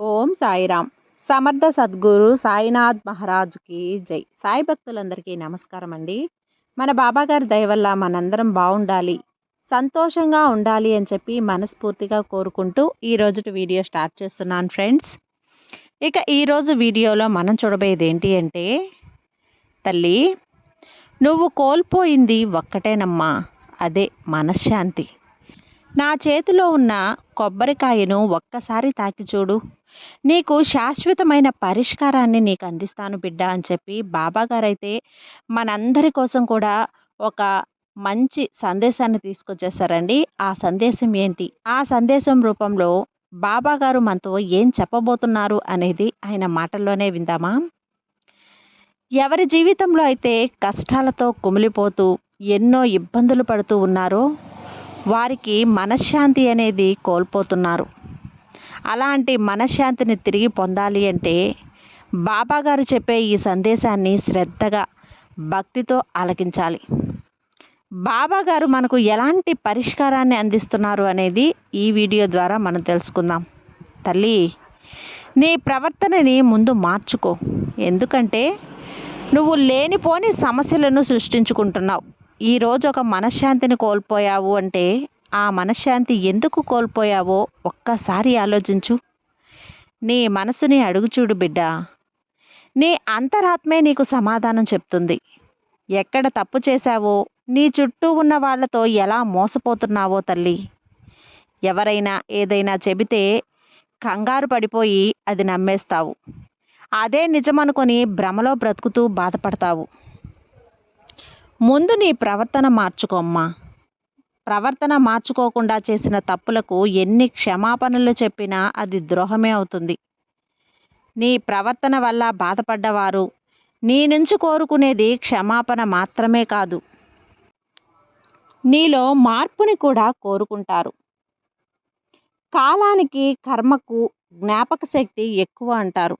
ఓం సాయిరామ్ సమర్థ సద్గురు సాయినాథ్ మహారాజుకి జై. సాయి భక్తులందరికీ నమస్కారం అండి మన బాబాగారి దయ వల్ల మనందరం బాగుండాలి సంతోషంగా ఉండాలి అని చెప్పి మనస్ఫూర్తిగా కోరుకుంటూ ఈ వీడియో స్టార్ట్ చేస్తున్నాను ఫ్రెండ్స్. ఇక ఈరోజు వీడియోలో మనం చూడబోయేది ఏంటి అంటే తల్లి నువ్వు కోల్పోయింది ఒక్కటేనమ్మా అదే మనశ్శాంతి. నా చేతిలో ఉన్న కొబ్బరికాయను ఒక్కసారి తాకి చూడు. నీకు శాశ్వతమైన పరిష్కారాన్ని నీకు అందిస్తాను బిడ్డ అని చెప్పి బాబాగారైతే మనందరి కోసం కూడా ఒక మంచి సందేశాన్ని తీసుకొచ్చేసారండి. ఆ సందేశం ఏంటి? ఆ సందేశం రూపంలో బాబాగారు మనతో ఏం చెప్పబోతున్నారు అనేది ఆయన మాటల్లోనే విందామా? ఎవరి జీవితంలో అయితే కష్టాలతో కుమిలిపోతూ ఎన్నో ఇబ్బందులు పడుతూ ఉన్నారో వారికి మనశ్శాంతి అనేది కోల్పోతున్నారు. అలాంటి మనశ్శాంతిని తిరిగి పొందాలి అంటే బాబాగారు చెప్పే ఈ సందేశాన్ని శ్రద్ధగా భక్తితో ఆలకించాలి. బాబాగారు మనకు ఎలాంటి పరిష్కారాన్ని అందిస్తున్నారు అనేది ఈ వీడియో ద్వారా మనం తెలుసుకుందాం. తల్లి నీ ప్రవర్తనని ముందు మార్చుకో. ఎందుకంటే నువ్వు లేనిపోని సమస్యలను సృష్టించుకుంటున్నావు. ఈరోజు ఒక మనశ్శాంతిని కోల్పోయావు అంటే ఆ మనశ్శాంతి ఎందుకు కోల్పోయావో ఒక్కసారి ఆలోచించు. నీ మనసుని అడుగుచూడు బిడ్డ. నీ అంతరాత్మే నీకు సమాధానం చెప్తుంది. ఎక్కడ తప్పు చేశావో నీ చుట్టూ ఉన్న వాళ్ళతో ఎలా మోసపోతున్నావో తల్లి. ఎవరైనా ఏదైనా చెబితే కంగారు పడిపోయి అది నమ్మేస్తావు. అదే నిజమనుకొని భ్రమలో బ్రతుకుతూ బాధపడతావు. ముందు నీ ప్రవర్తన మార్చుకోమ్మా ప్రవర్తన మార్చుకోకుండా చేసిన తప్పులకు ఎన్ని క్షమాపణలు చెప్పినా అది ద్రోహమే అవుతుంది. నీ ప్రవర్తన వల్ల బాధపడ్డవారు నీ నుంచి కోరుకునేది క్షమాపణ మాత్రమే కాదు. నీలో మార్పుని కూడా కోరుకుంటారు. కాలానికి కర్మకు జ్ఞాపక శక్తి ఎక్కువ అంటారు.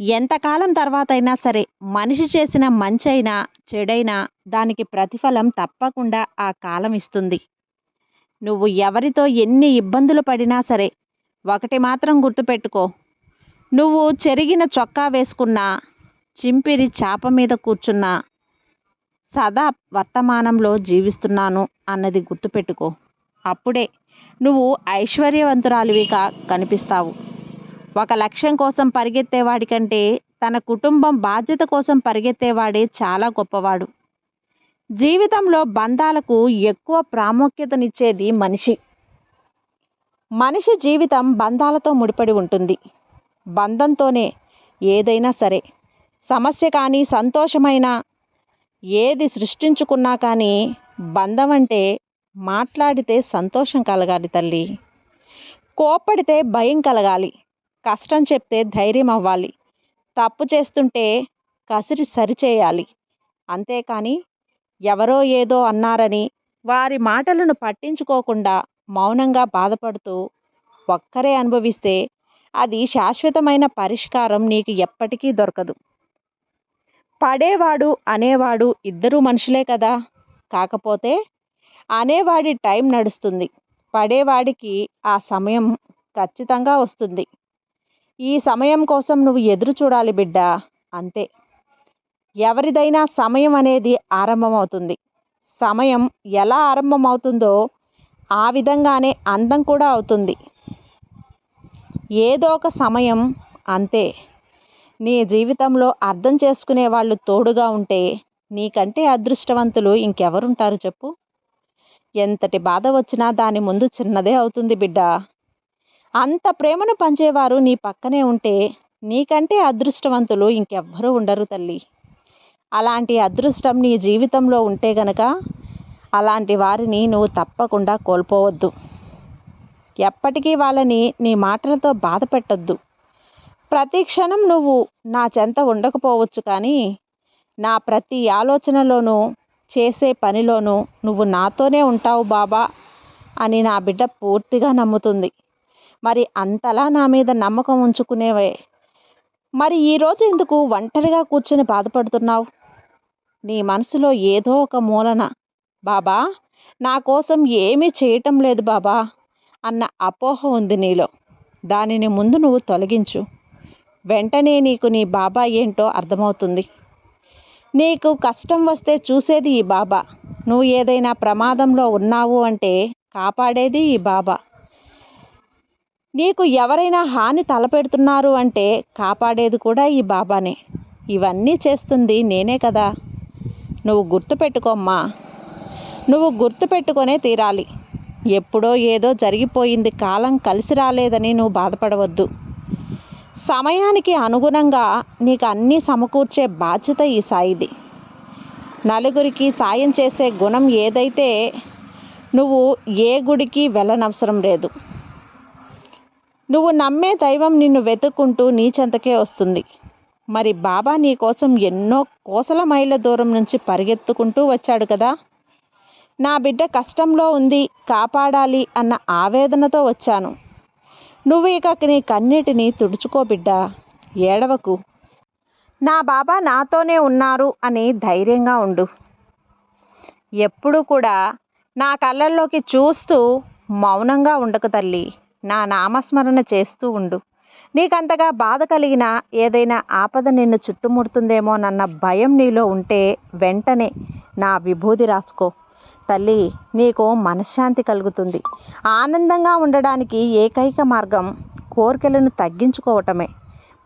ఎంతకాలం తర్వాత అయినా సరే మనిషి చేసిన మంచైనా చెడైనా దానికి ప్రతిఫలం తప్పకుండా ఆ కాలం ఇస్తుంది. నువ్వు ఎవరితో ఎన్ని ఇబ్బందులు పడినా సరే ఒకటి మాత్రం గుర్తుపెట్టుకో. నువ్వు చెరిగిన చొక్కా వేసుకున్నా చింపిరి చాప మీద కూర్చున్నా సదా వర్తమానంలో జీవిస్తున్నాను అన్నది గుర్తుపెట్టుకో. అప్పుడే నువ్వు ఐశ్వర్యవంతురాలివిగా కనిపిస్తావు. ఒక లక్ష్యం కోసం పరిగెత్తేవాడి కంటే తన కుటుంబం బాధ్యత కోసం పరిగెత్తేవాడే చాలా గొప్పవాడు. జీవితంలో బంధాలకు ఎక్కువ ప్రాముఖ్యతనిచ్చేది మనిషి. మనిషి జీవితం బంధాలతో ముడిపడి ఉంటుంది. బంధంతోనే ఏదైనా సరే సమస్య కానీ సంతోషమైన ఏది సృష్టించుకున్నా కానీ బంధం అంటే మాట్లాడితే సంతోషం కలగాలి తల్లి. కోప్పడితే భయం కలగాలి. కష్టం చెప్తే ధైర్యం అవ్వాలి. తప్పు చేస్తుంటే కసిరి సరిచేయాలి అంతేకాని ఎవరో ఏదో అన్నారని వారి మాటలను పట్టించుకోకుండా మౌనంగా బాధపడుతూ ఒక్కరే అనుభవిస్తే అది శాశ్వతమైన పరిష్కారం నీకు ఎప్పటికీ దొరకదు. పడేవాడు అనేవాడు ఇద్దరు మనుషులే కదా! కాకపోతే అనేవాడి టైం నడుస్తుంది. పడేవాడికి ఆ సమయం ఖచ్చితంగా వస్తుంది. ఈ సమయం కోసం నువ్వు ఎదురు చూడాలి బిడ్డ. అంతే. ఎవరిదైనా సమయం అనేది ఆరంభమవుతుంది. సమయం ఎలా ఆరంభమవుతుందో ఆ విధంగానే అందం కూడా అవుతుంది. ఏదో ఒక సమయం అంతే. నీ జీవితంలో అర్థం చేసుకునే వాళ్ళు తోడుగా ఉంటే నీకంటే అదృష్టవంతులు ఇంకెవరుంటారు చెప్పు. ఎంతటి బాధ వచ్చినా దాని ముందు చిన్నదే అవుతుంది బిడ్డ. అంత ప్రేమను పంచేవారు నీ పక్కనే ఉంటే నీకంటే అదృష్టవంతులు ఇంకెవ్వరూ ఉండరు తల్లి. అలాంటి అదృష్టం నీ జీవితంలో ఉంటే గనక అలాంటి వారిని నువ్వు తప్పకుండా కోల్పోవద్దు. ఎప్పటికీ వాళ్ళని నీ మాటలతో బాధ పెట్టద్దు. ప్రతి క్షణం నువ్వు నా చెంత ఉండకపోవచ్చు కానీ నా ప్రతి ఆలోచనలోనూ చేసే పనిలోనూ నువ్వు నాతోనే ఉంటావు బాబా అని నా బిడ్డ పూర్తిగా నమ్ముతుంది. మరి అంతలా నా మీద నమ్మకం ఉంచుకునేవే. మరి ఈరోజు ఎందుకు ఒంటరిగా కూర్చొని బాధపడుతున్నావు? నీ మనసులో ఏదో ఒక మూలన. బాబా నా కోసం ఏమీ చేయటం లేదు బాబా అన్న అపోహ ఉంది నీలో. దానిని ముందు నువ్వు తొలగించు. వెంటనే నీకు నీ బాబా ఏంటో అర్థమవుతుంది. నీకు కష్టం వస్తే చూసేది ఈ బాబా. నువ్వు ఏదైనా ప్రమాదంలో ఉన్నావు అంటే కాపాడేది ఈ బాబా. నీకు ఎవరైనా హాని తలపెడుతున్నారు అంటే కాపాడేది కూడా ఈ బాబానే. ఇవన్నీ చేస్తుంది నేనే కదా. నువ్వు గుర్తుపెట్టుకోమ్మా. నువ్వు గుర్తుపెట్టుకొనే తీరాలి. ఎప్పుడో ఏదో జరిగిపోయింది కాలం కలిసి రాలేదని నువ్వు బాధపడవద్దు. సమయానికి అనుగుణంగా నీకు అన్నీ సమకూర్చే బాధ్యత ఈ సాయిది. నలుగురికి సాయం చేసే గుణం ఏదైతే నువ్వు ఏ గుడికి వెళ్ళనవసరం లేదు. నువ్వు నమ్మే దైవం నిన్ను వెతుక్కుంటూ నీ చెంతకే వస్తుంది. మరి బాబా నీ కోసం ఎన్నో కోసల మైళ్ళ దూరం నుంచి పరిగెత్తుకుంటూ వచ్చాడు కదా. నా బిడ్డ కష్టంలో ఉంది కాపాడాలి అన్న ఆవేదనతో వచ్చాను. నువ్వు ఇక నీ కన్నిటిని తుడుచుకో బిడ్డ ఏడవకు. నా బాబా నాతోనే ఉన్నారు అని ధైర్యంగా ఉండు. ఎప్పుడు కూడా నా కళ్ళల్లోకి చూస్తూ మౌనంగా ఉండకు తల్లి. నా నామస్మరణ చేస్తూ ఉండు. నీకంతగా బాధ కలిగిన ఏదైనా ఆపద నిన్ను చుట్టుముడుతుందేమోనన్న భయం నీలో ఉంటే వెంటనే నా విభూది రాసుకో. తల్లి నీకు మనశ్శాంతి కలుగుతుంది. ఆనందంగా ఉండడానికి ఏకైక మార్గం కోరికలను తగ్గించుకోవటమే.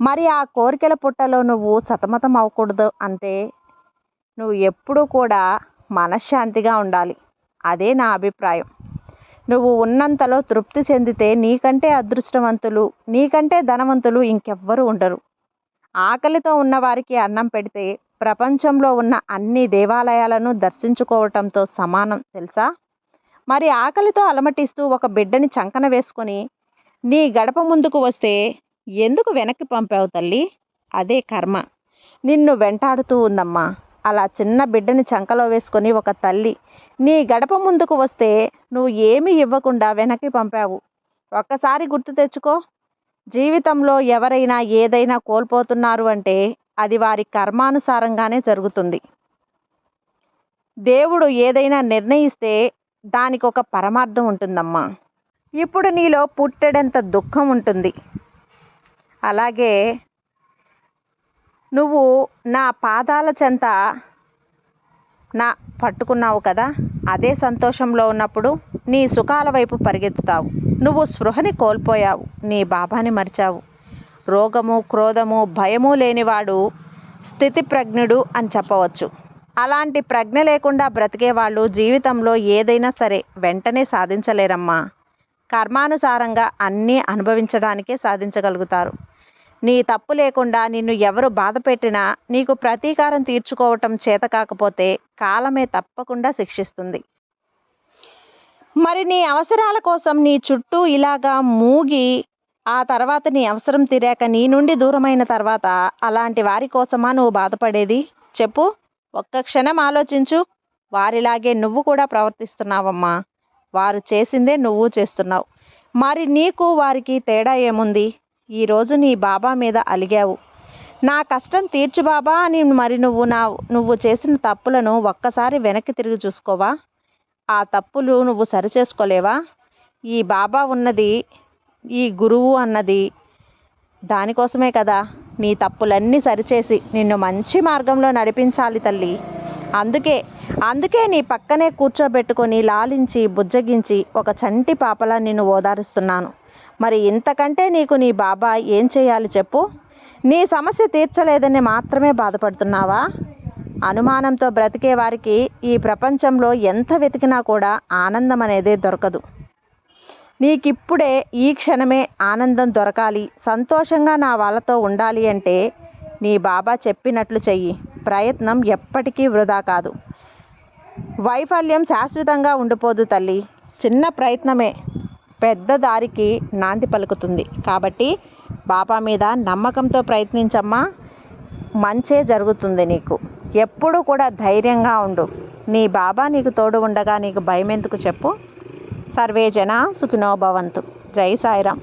మరి ఆ కోరికల పుట్టలో నువ్వు సతమతం అవ్వకూడదు అంటే నువ్వు ఎప్పుడూ కూడా మనశ్శాంతిగా ఉండాలి. అదే నా అభిప్రాయం. నువ్వు ఉన్నంతలో తృప్తి చెందితే నీకంటే అదృష్టవంతులు నీకంటే ధనవంతులు ఇంకెవ్వరూ ఉండరు. ఆకలితో ఉన్నవారికి అన్నం పెడితే ప్రపంచంలో ఉన్న అన్ని దేవాలయాలను దర్శించుకోవటంతో సమానం తెలుసా? మరి ఆకలితో అలమటిస్తూ ఒక బిడ్డని చంకన వేసుకొని నీ గడప ముందుకు వస్తే ఎందుకు వెనక్కి పంపావు తల్లి? అదే కర్మ. నిన్ను వెంటాడుతూ ఉందమ్మా. అలా చిన్న బిడ్డని చంకలో వేసుకొని ఒక తల్లి నీ గడప ముందుకు వస్తే నువ్వు ఏమీ ఇవ్వకుండా వెనక్కి పంపావు. ఒక్కసారి గుర్తు తెచ్చుకో. జీవితంలో ఎవరైనా ఏదైనా కోల్పోతున్నారు అంటే అది వారి కర్మానుసారంగానే జరుగుతుంది. దేవుడు ఏదైనా నిర్ణయిస్తే దానికి ఒక పరమార్థం ఉంటుందమ్మా. ఇప్పుడు నీలో పుట్టెడంత దుఃఖం ఉంటుంది. అలాగే నువ్వు నా పాదాల చెంత నా పట్టుకున్నావు కదా అదే సంతోషంలో ఉన్నప్పుడు నీ సుఖాల వైపు పరిగెత్తుతావు. నువ్వు స్పృహని కోల్పోయావు నీ బాబాని మరిచావు. రోగము క్రోధము భయము లేనివాడు స్థితిప్రజ్ఞుడు అని చెప్పవచ్చు. అలాంటి ప్రజ్ఞ లేకుండా బ్రతికే వాళ్ళు జీవితంలో ఏదైనా సరే వెంటనే సాధించలేరమ్మా. కర్మానుసారంగా అన్నీ అనుభవించడానికే సాధించగలుగుతారు. నీ తప్పు లేకుండా నిన్ను ఎవరు బాధ పెట్టినా నీకు ప్రతీకారం తీర్చుకోవటం చేత కాకపోతే కాలమే తప్పకుండా శిక్షిస్తుంది. మరి నీ అవసరాల కోసం నీ చుట్టూ ఇలాగా మూగి ఆ తర్వాత నీ అవసరం తీరాక నీ నుండి దూరమైన తర్వాత అలాంటి వారి కోసమా నువ్వు బాధపడేది? చెప్పు. ఒక్క క్షణం ఆలోచించు. వారిలాగే నువ్వు కూడా ప్రవర్తిస్తున్నావమ్మా. వారు చేసిందే నువ్వు చేస్తున్నావు. మరి నీకు వారికి తేడా ఏముంది? ఈరోజు నీ బాబా మీద అలిగావు. నా కష్టం తీర్చు బాబా అని మరి నువ్వు నా నువ్వు చేసిన తప్పులను ఒక్కసారి వెనక్కి తిరిగి చూసుకోవా? ఆ తప్పులు నువ్వు సరిచేసుకోలేవా? ఈ బాబా ఉన్నది ఈ గురువు అన్నది దానికోసమే కదా నీ తప్పులన్నీ సరిచేసి నిన్ను మంచి మార్గంలో నడిపించాలి తల్లి. అందుకే అందుకే నీ పక్కనే కూర్చోబెట్టుకొని లాలించి బుజ్జగించి ఒక చంటి పాపలా నిన్ను ఓదారుస్తున్నాను. మరి ఇంతకంటే నీకు నీ బాబా ఏం చేయాలి చెప్పు? నీ సమస్య తీర్చలేదని మాత్రమే బాధపడుతున్నావా? అనుమానంతో బ్రతికే వారికి ఈ ప్రపంచంలో ఎంత వెతికినా కూడా ఆనందం అనేది దొరకదు. నీకిప్పుడే ఈ క్షణమే ఆనందం దొరకాలి సంతోషంగా నా వాళ్ళతో ఉండాలి అంటే నీ బాబా చెప్పినట్లు చెయ్యి. ప్రయత్నం ఎప్పటికీ వృధా కాదు. వైఫల్యం శాశ్వతంగా ఉండిపోదు తల్లి. చిన్న ప్రయత్నమే. పెద్ద దారికి నాంది పలుకుతుంది. కాబట్టి బాబా మీద నమ్మకంతో ప్రయత్నించమ్మా. మంచే జరుగుతుంది నీకు. ఎప్పుడు కూడా ధైర్యంగా ఉండు. నీ బాబా నీకు తోడు ఉండగా నీకు భయం ఎందుకు చెప్పు. సర్వే జన సుఖినోభవంతు జై సాయిరామ్.